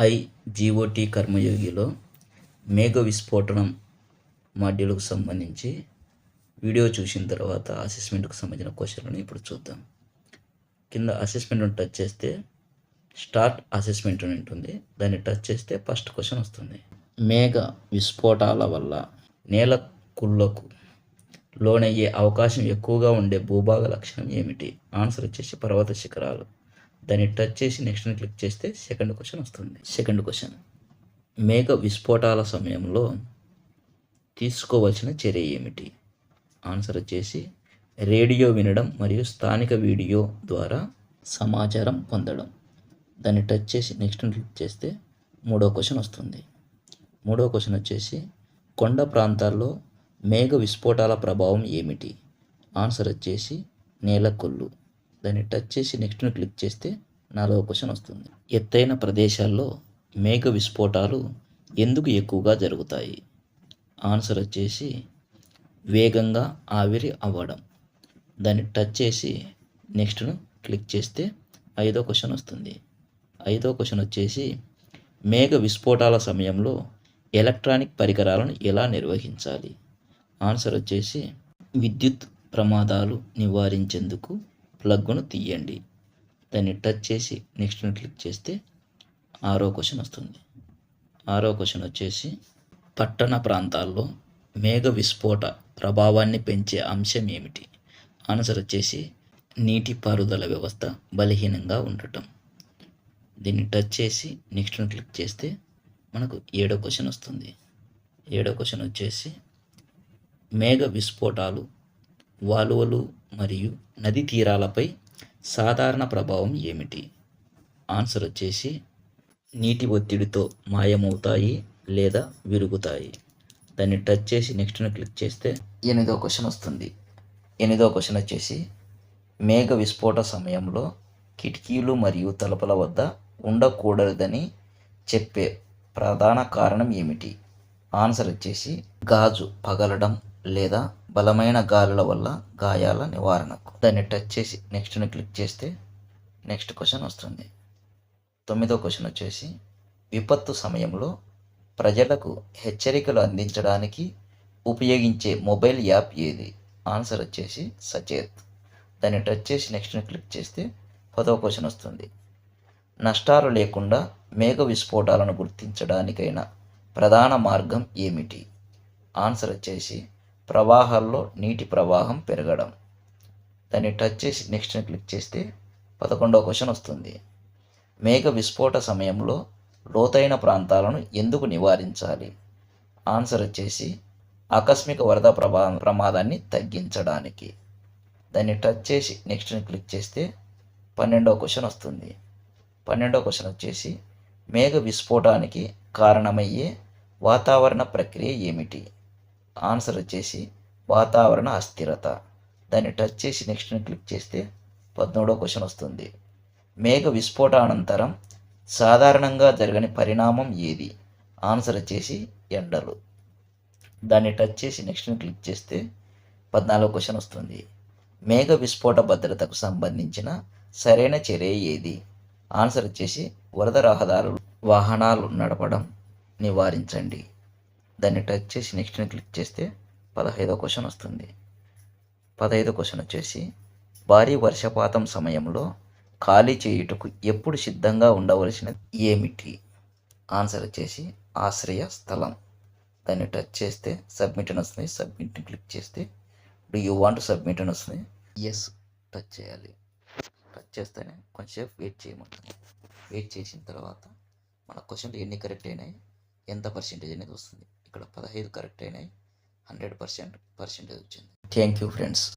I GOT కర్మయోగిలో మేఘ విస్ఫోటనం మాడ్యూల్కు సంబంధించి video చూసిన తర్వాత అసెస్మెంట్కు సంబంధించిన క్వశ్చన్లను ఇప్పుడు చూద్దాం. కింద అసెస్మెంట్ను టచ్ చేస్తే స్టార్ట్ అసెస్మెంట్ అని ఉంటుంది. దాన్ని టచ్ చేస్తే ఫస్ట్ క్వశ్చన్ వస్తుంది. మేఘ విస్ఫోటాల వల్ల నేల కుళ్ళకు లోనయ్యే అవకాశం ఎక్కువగా ఉండే భూభాగ లక్షణం ఏమిటి? ఆన్సర్ వచ్చేసి పర్వత శిఖరాలు. దాన్ని టచ్ చేసి నెక్స్ట్ క్లిక్ చేస్తే సెకండ్ క్వశ్చన్ వస్తుంది. సెకండ్ క్వశ్చన్ మేఘ విస్ఫోటాల సమయంలో తీసుకోవాల్సిన చర్య ఏమిటి? ఆన్సర్ వచ్చేసి రేడియో వినడం మరియు స్థానిక వీడియో ద్వారా సమాచారం పొందడం. దాన్ని టచ్ చేసి నెక్స్ట్ క్లిక్ చేస్తే మూడో క్వశ్చన్ వస్తుంది. మూడో క్వశ్చన్ వచ్చేసి కొండ ప్రాంతాల్లో మేఘ విస్ఫోటాల ప్రభావం ఏమిటి? ఆన్సర్ వచ్చేసి నేలకొల్లు. దాన్ని టచ్ చేసి నెక్స్ట్ను క్లిక్ చేస్తే నాలుగో క్వశ్చన్ వస్తుంది. ఎత్తైన ప్రదేశాల్లో మేఘ విస్ఫోటాలు ఎందుకు ఎక్కువగా జరుగుతాయి? ఆన్సర్ వచ్చేసి వేగంగా ఆవిరి అవ్వడం. దాన్ని టచ్ చేసి నెక్స్ట్ను క్లిక్ చేస్తే ఐదో క్వశ్చన్ వస్తుంది. ఐదో క్వశ్చన్ వచ్చేసి మేఘ విస్ఫోటాల సమయంలో ఎలక్ట్రానిక్ పరికరాలను ఎలా నిర్వహించాలి? ఆన్సర్ వచ్చేసి విద్యుత్ ప్రమాదాలు నివారించేందుకు ప్లగ్ను తీయండి. దాన్ని టచ్ చేసి నెక్స్ట్ని క్లిక్ చేస్తే ఆరో క్వశ్చన్ వస్తుంది. ఆరో క్వశ్చన్ వచ్చేసి పట్టణ ప్రాంతాల్లో మేఘ విస్ఫోట ప్రభావాన్ని పెంచే అంశం ఏమిటి? ఆన్సర్ వచ్చేసి నీటిపారుదల వ్యవస్థ బలహీనంగా ఉండటం. దీన్ని టచ్ చేసి నెక్స్ట్ క్లిక్ చేస్తే మనకు ఏడో క్వశ్చన్ వస్తుంది. ఏడో క్వశ్చన్ వచ్చేసి మేఘ విస్ఫోటాలు వాలువలు మరియు నది తీరాలపై సాధారణ ప్రభావం ఏమిటి? ఆన్సర్ వచ్చేసి నీటి ఒత్తిడితో మాయమవుతాయి లేదా విరుగుతాయి. దాన్ని టచ్ చేసి నెక్స్ట్ను క్లిక్ చేస్తే ఎనిమిదో క్వశ్చన్ వస్తుంది. ఎనిమిదో క్వశ్చన్ వచ్చేసి మేఘ విస్ఫోట సమయంలో కిటికీలు మరియు తలుపుల వద్ద ఉండకూడదని చెప్పే ప్రధాన కారణం ఏమిటి? ఆన్సర్ వచ్చేసి గాజు పగలడం లేదా బలమైన గాలుల వల్ల గాయాల నివారణకు. దాన్ని టచ్ చేసి నెక్స్ట్ని క్లిక్ చేస్తే నెక్స్ట్ క్వశ్చన్ వస్తుంది. తొమ్మిదో క్వశ్చన్ వచ్చేసి విపత్తు సమయంలో ప్రజలకు హెచ్చరికలు అందించడానికి ఉపయోగించే మొబైల్ యాప్ ఏది? ఆన్సర్ వచ్చేసి సచేత్. దాన్ని టచ్ చేసి నెక్స్ట్ని క్లిక్ చేస్తే పదో క్వశ్చన్ వస్తుంది. నష్టాలు లేకుండా మేఘ విస్ఫోటాలను గుర్తించడానికైన ప్రధాన మార్గం ఏమిటి? ఆన్సర్ వచ్చేసి ప్రవాహాల్లో నీటి ప్రవాహం పెరగడం. దాన్ని టచ్ చేసి నెక్స్ట్ని క్లిక్ చేస్తే పదకొండవ క్వశ్చన్ వస్తుంది. మేఘ విస్ఫోట సమయంలో లోతైన ప్రాంతాలను ఎందుకు నివారించాలి? ఆన్సర్ వచ్చేసి ఆకస్మిక వరద ప్రభా ప్రమాదాన్ని తగ్గించడానికి. దాన్ని టచ్ చేసి నెక్స్ట్ని క్లిక్ చేస్తే పన్నెండవ క్వశ్చన్ వస్తుంది. పన్నెండవ క్వశ్చన్ వచ్చేసి మేఘ విస్ఫోటానికి కారణమయ్యే వాతావరణ ప్రక్రియ ఏమిటి? ఆన్సర్ వచ్చేసి వాతావరణ అస్థిరత. దాన్ని టచ్ చేసి నెక్స్ట్ని క్లిక్ చేస్తే పదమూడవ క్వశ్చన్ వస్తుంది. మేఘ విస్ఫోట అనంతరం సాధారణంగా జరగని పరిణామం ఏది? ఆన్సర్ వచ్చేసి ఎండలు. దాన్ని టచ్ చేసి నెక్స్ట్ని క్లిక్ చేస్తే పద్నాలుగో క్వశ్చన్ వస్తుంది. మేఘ విస్ఫోట భద్రతకు సంబంధించిన సరైన చర్య ఏది? ఆన్సర్ వచ్చేసి వరద రహదారులు వాహనాలు నడపడం. నివారించండి. దాన్ని టచ్ చేసి నెక్స్ట్ని క్లిక్ చేస్తే పదహైదో క్వశ్చన్ వస్తుంది. పదహైదో క్వశ్చన్ వచ్చేసి భారీ వర్షపాతం సమయంలో ఖాళీ చేయుటకు ఎప్పుడు సిద్ధంగా ఉండవలసినది ఏమిటి? ఆన్సర్ వచ్చేసి ఆశ్రయ స్థలం. దాన్ని టచ్ చేస్తే సబ్మిట్ అని వస్తుంది. సబ్మిట్ని క్లిక్ చేస్తే డూ యూ వాంట్ సబ్మిట్ అని వస్తుంది. ఎస్ టచ్ చేయాలి. టచ్ చేస్తేనే కొంచెంసేపు వెయిట్ చేయమంటుంది. వెయిట్ చేసిన తర్వాత మన క్వశ్చన్లు ఎన్ని కరెక్ట్ అయినాయి? ఎంత పర్సెంటేజ్ అనేది వస్తుంది? ఇక్కడ పదహైదు కరెక్ట్ అయినాయి. హండ్రెడ్ పర్సెంట్ పర్సెంటేజ్ వచ్చింది. Thank you friends